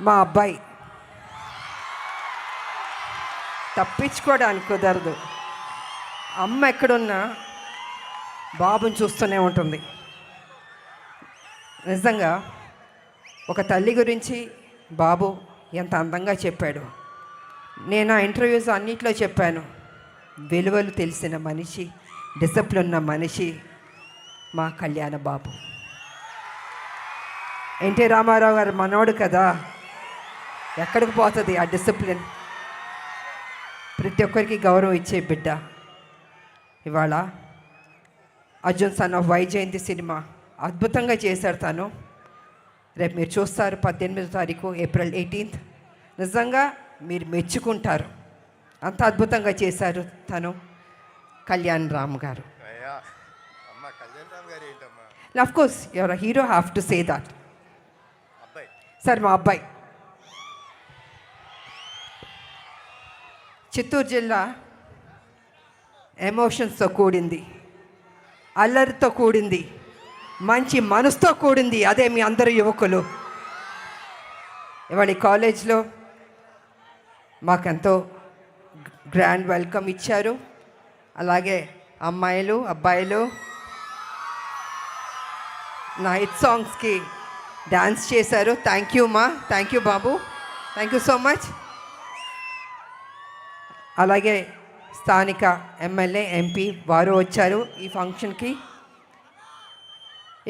మా అబ్బాయి. తప్పించుకోవడానికి కుదరదు. అమ్మ ఎక్కడున్నా బాబుని చూస్తూనే ఉంటుంది. నిజంగా ఒక తల్లి గురించి బాబు ఎంత అందంగా చెప్పాడు. నేను ఆ ఇంటర్వ్యూస్ అన్నిట్లో చెప్పాను. విలువలు తెలిసిన మనిషి డిసిప్లిన్ ఉన్న మనిషి మా కళ్యాణ బాబు. ఎన్టీ రామారావు గారు మనోడు కదా. ఎక్కడికి పోతుంది ఆ డిసిప్లిన్ ప్రతి ఒక్కరికి గౌరవం ఇచ్చే బిడ్డ. ఇవాళ Arjun son of Vyjayanthi cinema అద్భుతంగా చేశారు తను. రేపు మీరు చూస్తారు పద్దెనిమిదో తారీఖు ఏప్రిల్ ఎయిటీన్త్ నిజంగా మీరు మెచ్చుకుంటారు. అంత అద్భుతంగా చేశారు తను. కళ్యాణ్ రామ్ గారు. అయ్యా అమ్మ కళ్యాణ్ రామ్ గారు ఏంటమ్మా? Of course your hero have to say that sir మా అబ్బాయి. చిత్తూరు జిల్లా ఎమోషన్స్తో కూడింది అల్లరితో కూడింది మంచి మనసుతో కూడింది అదే మీ అందరు యువకులు. ఇవాళ కాలేజ్లో మాకెంతో గ్రాండ్ వెల్కమ్ ఇచ్చారు. అలాగే అమ్మాయిలు అబ్బాయిలు నా హిట్ సాంగ్స్కి డ్యాన్స్ చేశారు. థ్యాంక్ యూ మా thank you Babu. Thank you so much. అలాగే స్థానిక ఎమ్మెల్యే ఎంపీ వారు వచ్చారు ఈ ఫంక్షన్కి.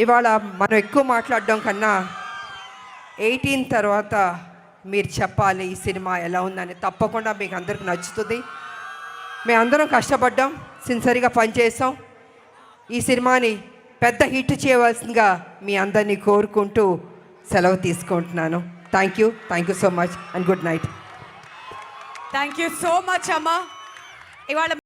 ఇవాళ మనం ఎక్కువ మాట్లాడడం కన్నా ఎయిటీన్ తర్వాత మీరు చెప్పాలి ఈ సినిమా ఎలా ఉందని తప్పకుండా మీకు అందరికి నచ్చుతుంది. మేము అందరం కష్టపడ్డాం సిన్సరీగా పనిచేసాం ఈ సినిమాని పెద్ద హిట్ చేయవలసిందిగా మీ అందరినీ కోరుకుంటూ సెలవు తీసుకుంటున్నాను. Thank you thank you so much and good night. Thank you so much అమ్మా ఇవాళ